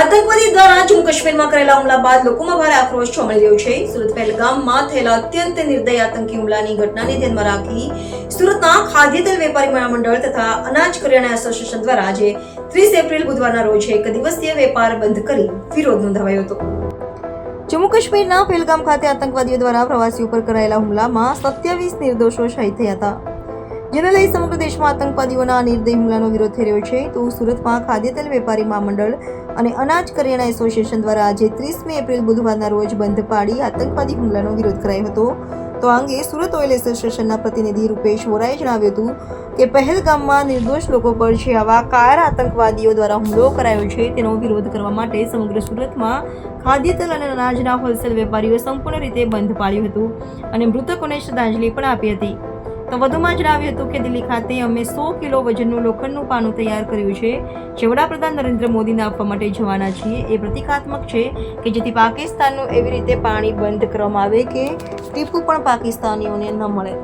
આતંકવાદી દ્વારા જમ્મુ કાશ્મીરમાં કરેલા હુમલા બાદ લોકોમાં ભારે આક્રોશ જોવા રહ્યો છે. સુરત પહેલગામમાં થયેલા અત્યંત નિર્દય આતંકી હુમલાની ઘટનાને ધ્યાનમાં રાખી સુરતના ખાદ્ય તેલ વેપારી મહામંડળ તથા અનાજ કરિયાણા એસોસિએશન દ્વારા આજે ત્રીસ એપ્રિલ બુધવારના રોજ એક દિવસીય વેપાર બંધ કરી વિરોધ નોંધાવ્યો હતો. જમ્મુ કાશ્મીરના પહેલગામ ખાતે આતંકવાદીઓ દ્વારા પ્રવાસી ઉપર કરાયેલા હુમલામાં સત્યાવીસ નિર્દોષો શહીદ થયા હતા. જેને લઈ સમગ્ર દેશમાં આતંકવાદીઓના નિર્દય હુમલાનો વિરોધ થઈ રહ્યો છે, તો સુરતમાં ખાદ્ય તેલ વેપારી મહામંડળ અને અનાજ કરિયાણા એસોસિએશન દ્વારા આજે ત્રીસમી એપ્રિલ બુધવારના રોજ બંધ પાડી આતંકવાદી હુમલાનો વિરોધ કરાયો હતો. તો આ અંગે સુરત ઓઇલ એસોસિએશનના પ્રતિનિધિ રૂપેશ વોરાએ જણાવ્યું હતું કે પહેલગામમાં નિર્દોષ લોકો પર જે આવા કાર આતંકવાદીઓ દ્વારા હુમલો કરાયો છે. તેનો વિરોધ કરવા માટે સમગ્ર સુરતમાં ખાદ્ય તેલ અને અનાજના હોલસેલ વેપારીઓ સંપૂર્ણ રીતે બંધ પાડ્યું હતું અને મૃતકોને શ્રદ્ધાંજલિ પણ આપી હતી. તો વધુમાં જણાવ્યું હતું કે દિલ્હી ખાતે અમે સો કિલો વજનનું લોખંડનું પાનું તૈયાર કર્યું છે જે વડાપ્રધાન નરેન્દ્ર મોદીને આપવા માટે જવાના છીએ. એ પ્રતિકાત્મક છે કે જેથી પાકિસ્તાનનું એવી રીતે પાણી બંધ કરવામાં આવે કે ટીપુ પણ પાકિસ્તાનીઓને ન મળે.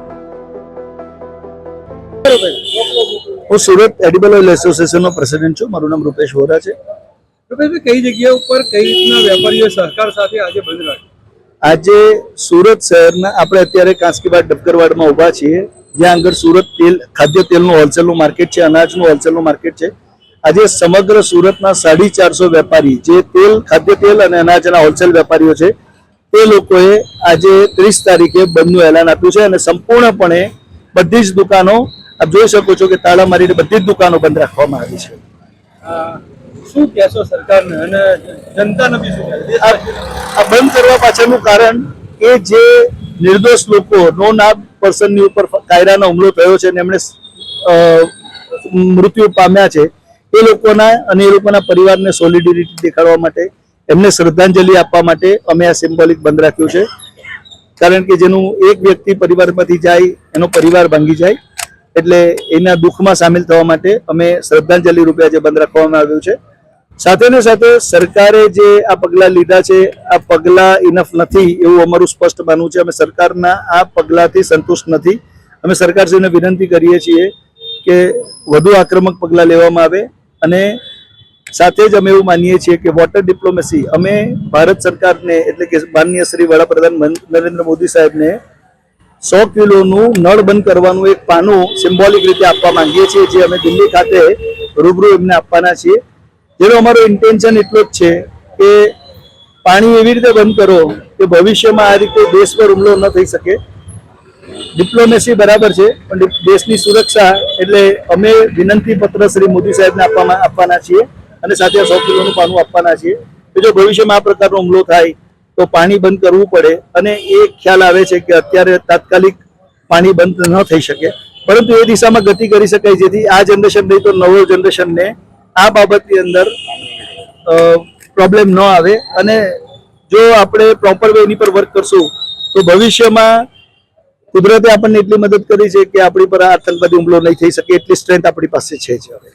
હું સુરત એડિબલ ઓઇલ એસોસિએશનનો પ્રેસિડેન્ટ છું. મારું નામ રૂપેશ વોરા છે. રૂપેશભાઈ કઈ જગ્યા ઉપર કઈ રીતના વેપારીઓ સહકાર સાથે આજે બંધ રાખ્યો આજે સુરત શહેરના આપણે અત્યારે કાંસકીબાદ ડબકરવાડમાં ઊભા છીએ. જ્યાં આગળ સુરત તેલ ખાદ્ય તેલનું હોલસેલનું માર્કેટ છે અનાજનું હોલસેલનું માર્કેટ છે. આજે સમગ્ર સુરતના સાડી ચારસો વેપારી જે તેલ ખાદ્ય તેલ અને અનાજના હોલસેલ વેપારીઓ છે તે લોકોએ આજે ત્રીસ તારીખે બંધનું એલાન આપ્યું છે અને સંપૂર્ણપણે બધી જ દુકાનો આપ જોઈ શકો છો કે તાળા મારીને બધી જ દુકાનો બંધ રાખવામાં આવી છે. શું કહેશો સરકારને? અને જનતાને બી શું આ બંધ કરવા પાછળનું કારણ કે જે નિર્દોષ લોકો નો નામ પર્સનની ઉપર કાયરાનો હુમલો થયો છે અને એમણે મૃત્યુ પામ્યા છે, એ લોકોના અને એ લોકોના પરિવારને સોલિડિરિટી દેખાડવા માટે, એમને શ્રદ્ધાંજલિ આપવા માટે અમે આ સિમ્બોલિક બંધ રાખ્યું છે. કારણ કે જેનું એક વ્યક્તિ પરિવારમાંથી જાય, એનો પરિવાર ભાંગી જાય, એટલે એના દુઃખમાં સામેલ થવા માટે અમે શ્રદ્ધાંજલિ રૂપે આજે બંધ રાખવામાં આવ્યું છે. સાથે ને સાથે સરકારે જે આ પગલાં લીધા છે, આ પગલાં ઇનફ નથી એવું અમારું સ્પષ્ટ માનવું છે. અમે સરકારના આ પગલાંથી સંતુષ્ટ નથી. અમે સરકારશ્રીને વિનંતી કરીએ છીએ કે વધુ આક્રમક પગલાં લેવામાં આવે અને સાથે જ અમે એવું માનીએ છીએ કે વોટર ડિપ્લોમેસી, અમે ભારત સરકારને એટલે કે માનનીય શ્રી વડાપ્રધાન નરેન્દ્ર મોદી સાહેબને સો કિલોનું નળ બંધ કરવાનું એક પાનું સિમ્બોલિક રીતે આપવા માંગીએ છીએ, જે અમે દિલ્હી ખાતે રૂબરૂ એમને આપવાના છીએ. જેનો અમારો ઇન્ટેન્શન એટલો જ છે કે પાણી એવી રીતે બંધ કરો કે ભવિષ્યમાં આ રીતે દેશ પર હુમલો ન થઈ શકે. ડિપ્લોમેસી બરાબર છે, પણ દેશની સુરક્ષા એટલે અમે વિનંતી પત્ર શ્રી મોદી સાહેબને આપવામાં આપવાના છીએ અને સાથે સો કિલોનું પાનું આપવાના છીએ કે જો ભવિષ્યમાં આ પ્રકારનો હુમલો થાય તો પાણી બંધ કરવું પડે અને એ ખ્યાલ આવે છે કે અત્યારે તાત્કાલિક પાણી બંધ ન થઈ શકે. પરંતુ એ દિશામાં ગતિ કરી શકાય જેથી આ જનરેશન નહીં તો નવો જનરેશનને આ બાબતની અંદર પ્રોબ્લેમ ન આવે અને જો આપણે પ્રોપર વે એની પર વર્ક કરશું, તો ભવિષ્યમાં કુદરતે આપણને એટલી મદદ કરી છે કે આપણી પર આ આતંકવાદી હુમલો નહીં થઈ શકે, એટલી સ્ટ્રેન્થ આપણી પાસે છે જ હવે.